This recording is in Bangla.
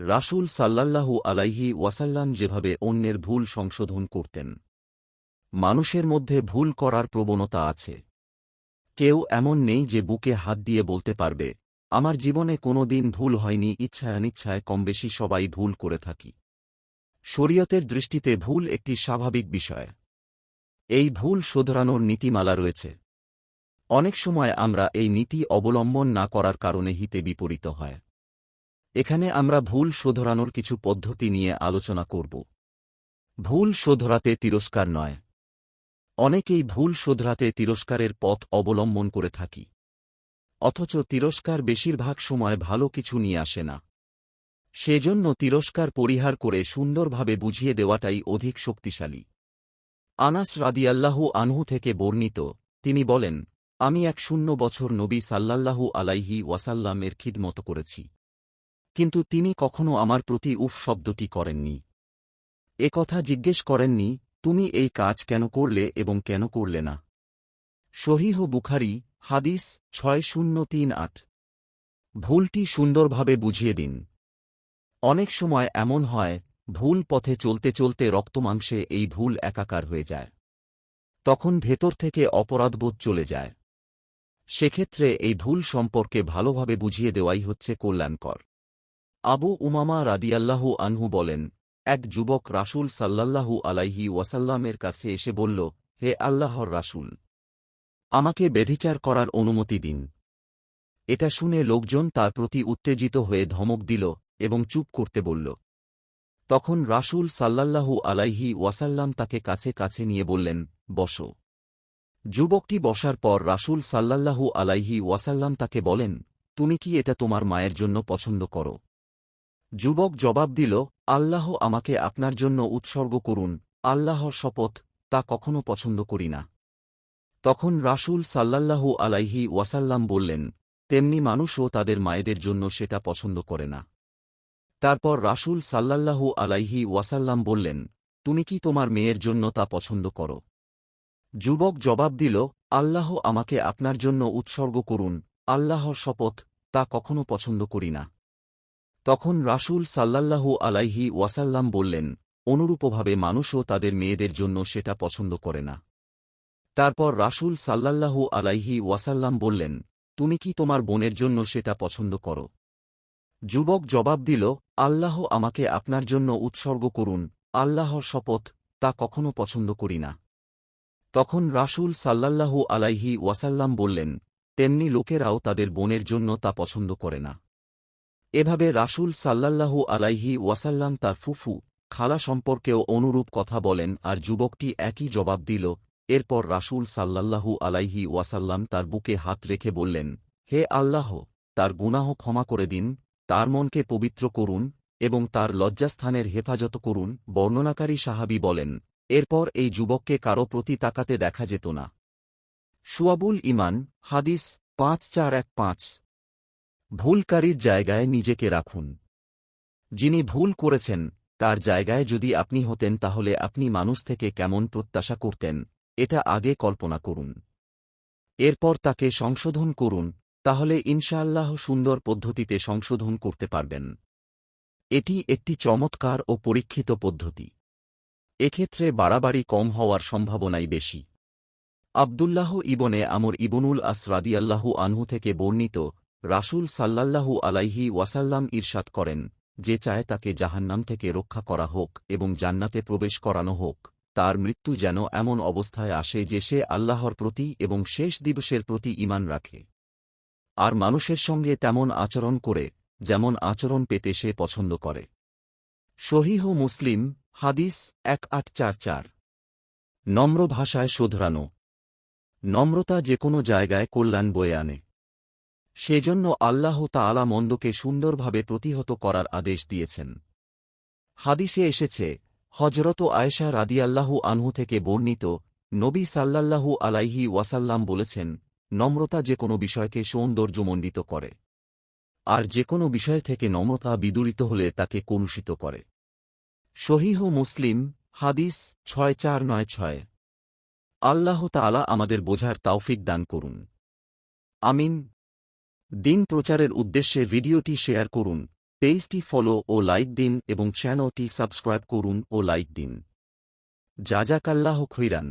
রাসূল সাল্লাল্লাহু আলাইহি ওয়াসাল্লাম যেভাবে অন্যের ভুল সংশোধন করতেন, মানুষের মধ্যে ভুল করার প্রবণতা আছে। কেউ এমন নেই যে বুকে হাত দিয়ে বলতে পারবে, আমার জীবনে কোনো দিন ভুল হয়নি ইচ্ছায় অনিচ্ছায় কমবেশি সবাই ভুল করে থাকি। শরীয়তের দৃষ্টিতে ভুল একটি স্বাভাবিক বিষয়। এই ভুল শোধরানোর নীতিমালা রয়েছে। অনেক সময় আমরা এই নীতি অবলম্বন না করার কারণে হিতে বিপরীত হয়। এখানে আমরা ভুল শোধরানোর কিছু পদ্ধতি নিয়ে আলোচনা করব। ভুল শোধরাতে তিরস্কার নয়। অনেকেই ভুল শোধরাতে তিরস্কারের পথ অবলম্বন করে থাকি। অথচ তিরস্কার বেশিরভাগ সময় ভালো কিছু নিয়ে আসে না। সেজন্য তিরস্কার পরিহার করে সুন্দরভাবে বুঝিয়ে দেওয়াটাই অধিক শক্তিশালী। আনাস রাদিয়াল্লাহু আনহু থেকে বর্ণিত, তিনি বলেন, আমি এক শূন্য বছর নবী সাল্লাল্লাহু আলাইহি ওয়াসাল্লামের খিদমত করেছি। কিন্তু তিনি কখনো আমার প্রতি উফ শব্দটি করেননি। কথা জিজ্ঞেস করেননি, তুমি এই কাজ কেন করলে এবং কেন করলে না? শহীহ বুখারি, হাদিস ছয় শূন্য তিন আট। ভুলটি সুন্দরভাবে বুঝিয়ে দিন। অনেক সময় এমন হয়, ভুল পথে চলতে চলতে রক্তমাংসে এই ভুল একাকার হয়ে যায়। তখন ভেতর থেকে অপরাধবোধ চলে যায়। সেক্ষেত্রে এই ভুল সম্পর্কে ভালোভাবে বুঝিয়ে দেওয়াই হচ্ছে কল্যাণকর। আবু উমামা রাদিয়াল্লাহু আনহু বলেন, এক যুবক রাসূল সাল্লাল্লাহু আলাইহি ওয়াসাল্লামের কাছে এসে বলল, হে আল্লাহর রাসূল, আমাকে বেভিচার করার অনুমতি দিন। এটা শুনে লোকজন তার প্রতি উত্তেজিত হয়ে ধমক দিল এবং চুপ করতে বলল। তখন রাসূল সাল্লাল্লাহু আলাইহি ওয়াসাল্লাম তাকে কাছে কাছে নিয়ে বললেন, বস। যুবকটি বসার পর রাসূল সাল্লাল্লাহু আলাইহি ওয়াসাল্লাম তাকে বলেন, তুমি কি এটা তোমার মায়ের জন্য পছন্দ করো? যুবক জবাব দিল, আল্লাহ আমাকে আপনার জন্য উৎসর্গ করুন, আল্লাহর শপথ তা কখনো পছন্দ করি না। তখন রাসূল সাল্লাল্লাহু আলাইহি ওয়াসাল্লাম বললেন, তেমনি মানুষও তাদের মায়েদের জন্য সেটা পছন্দ করে না। তারপর রাসূল সাল্লাল্লাহু আলাইহি ওয়াসাল্লাম বললেন, তুমি কি তোমার মেয়ের জন্য তা পছন্দ করো? যুবক জবাব দিল, আল্লাহ আমাকে আপনার জন্য উৎসর্গ করুন, আল্লাহর শপথ তা কখনো পছন্দ করি না। তখন রাসূল সাল্লাল্লাহু আলাইহি ওয়াসাল্লাম বললেন, অনুরূপভাবে মানুষও তাদের মেয়েদের জন্য সেটা পছন্দ করে না। তারপর রাসূল সাল্লাল্লাহু আলাইহি ওয়াসাল্লাম বললেন, তুমি কি তোমার বোনের জন্য সেটা পছন্দ করো? যুবক জবাব দিল, আল্লাহ আমাকে আপনার জন্য উৎসর্গ করুন, আল্লাহর শপথ তা কখনো পছন্দ করি না। তখন রাসূল সাল্লাল্লাহু আলাইহি ওয়াসাল্লাম বললেন, তেমনি লোকেরাও তাদের বোনের জন্য তা পছন্দ করে না। এভাবে রাসূল সাল্লাল্লাহু আলাইহি ওয়াসাল্লাম তার ফুফু খালা সম্পর্কেও অনুরূপ কথা বলেন আর যুবকটি একই জবাব দিল। এরপর রাসূল সাল্লাল্লাহু আলাইহি ওয়াসাল্লাম তার বুকে হাত রেখে বললেন, হে আল্লাহ, তার গুনাহ ক্ষমা করে দিন, তার মনকে পবিত্র করুন এবং তার লজ্জাস্থানের হেফাজত করুন, বর্ণনাকারী সাহাবি বলেন। এরপর এই যুবককে কারও প্রতি তাকাতে দেখা যেত না। সুয়াবুল ইমান, হাদিস পাঁচ চার এক পাঁচ। ভুলকারীর জায়গায় নিজেকে রাখুন। যিনি ভুল করেছেন, তার জায়গায় যদি আপনি হতেন, তাহলে আপনি মানুষ থেকে কেমন প্রত্যাশা করতেন, এটা আগে কল্পনা করুন। এরপর তাকে সংশোধন করুন, তাহলে ইনশাআল্লাহ সুন্দর পদ্ধতিতে সংশোধন করতে পারবেন। এটি একটি চমৎকার ও পরীক্ষিত পদ্ধতি। এক্ষেত্রে বাড়াবাড়ি কম হওয়ার সম্ভাবনাই বেশি। আবদুল্লাহ ইবনে আমর ইবনুল আসরাদিয়াল্লাহু আনহু থেকে বর্ণিত রাসূল সাল্লাল্লাহু আলাইহি ওয়াসাল্লাম ঈর্ষাদ করেন, যে চায় তাকে জাহান্নাম থেকে রক্ষা করা হোক এবং জান্নাতে প্রবেশ করানো হোক। তার মৃত্যু যেন এমন অবস্থায় আসে যে সে আল্লাহর প্রতি এবং শেষ দিবসের প্রতি ইমান রাখে। আর মানুষের সঙ্গে তেমন আচরণ করে, যেমন আচরণ পেতে সে পছন্দ করে। শহীহ মুসলিম, হাদিস এক আট চার চার। নম্র ভাষায় শোধরানো। নম্রতা যে কোনো জায়গায় কল্যাণ বয়ে আনে। সেজন্য আল্লাহ তাআলা মন্দকে সুন্দরভাবে প্রতিহত করার আদেশ দিয়েছেন। হাদিসে এসেছে হজরত আয়েশা রাদিয়াল্লাহু আনহু থেকে বর্ণিত, নবী সাল্লাল্লাহু আলাইহি ওয়াসাল্লাম বলেছেন, নম্রতা যে কোনো বিষয়কে সৌন্দর্যমণ্ডিত করে। আর যে কোনো বিষয় থেকে নম্রতা বিদুরিত হলে তাকে কলুষিত করে। শহীহ মুসলিম, হাদিস ছয় চার নয় ছয়। আল্লাহ তাআলা আমাদের বোঝার তাওফিক দান করুন। আমিন। দিন প্রচারের উদ্দেশ্যে ভিডিওটি শেয়ার করুন, পেজটি ফলো ও লাইক দিন এবং চ্যানেলটি সাবস্ক্রাইব করুন ও লাইক দিন। যা যা কাল্লাহ খৈরান।